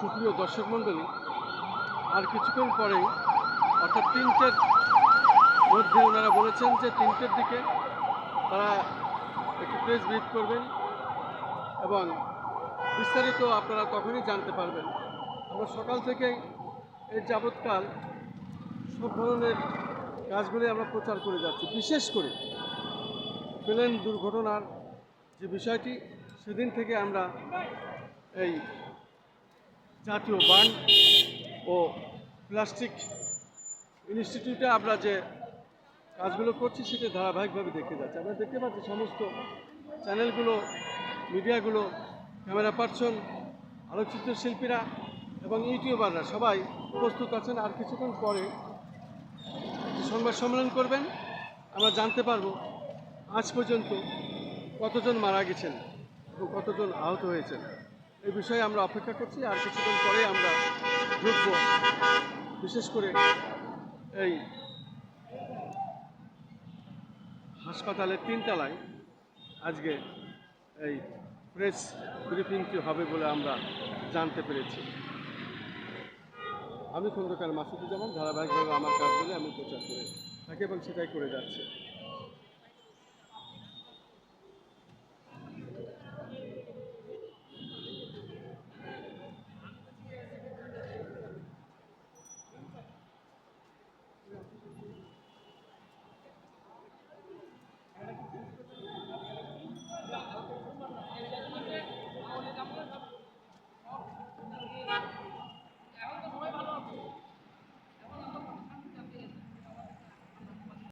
সুপ্রিয় দর্শক মণ্ডলী, আর কিছুক্ষণ পরেই, অর্থাৎ তিনটের মধ্যে ওনারা বলেছেন যে তিনটের দিকে তারা একটি প্রেস ব্রিফ করবেন এবং বিস্তারিত আপনারা তখনই জানতে পারবেন। আমরা সকাল থেকেই এই যাবৎকাল সব ধরনের কাজগুলি আমরা প্রচার করে যাচ্ছি। বিশেষ করে প্লেন দুর্ঘটনার যে বিষয়টি, সেদিন থেকে আমরা এই জাতীয় বান ও প্লাস্টিক ইনস্টিটিউটে আমরা যে কাজগুলো করছি, সেটা ধারাবাহিকভাবে দেখতে যাচ্ছি। আমরা দেখতে পাচ্ছি সমস্ত চ্যানেলগুলো, মিডিয়াগুলো, ক্যামেরা পার্সন, আলোকচিত্র শিল্পীরা এবং ইউটিউবাররা সবাই প্রস্তুত আছেন। আর কিছুক্ষণ পরে সংবাদ সম্মেলন করবেন। আমরা জানতে পারব আজ পর্যন্ত কতজন মারা গেছেন এবং কতজন আহত হয়েছেন। এই বিষয়ে আমরা অপেক্ষা করছি আর কিছুদিন পরে আমরা ঢুকব। বিশেষ করে এই হাসপাতালের তিনতলায় আজকে এই প্রেস ব্রিফিংটি হবে বলে আমরা জানতে পেরেছি। আমি খন্দকার মাসুদুজ্জামান, ধারাবাহিকভাবে আমার কাজগুলি আমি প্রচার করে থাকি এবং সেটাই করে যাচ্ছি।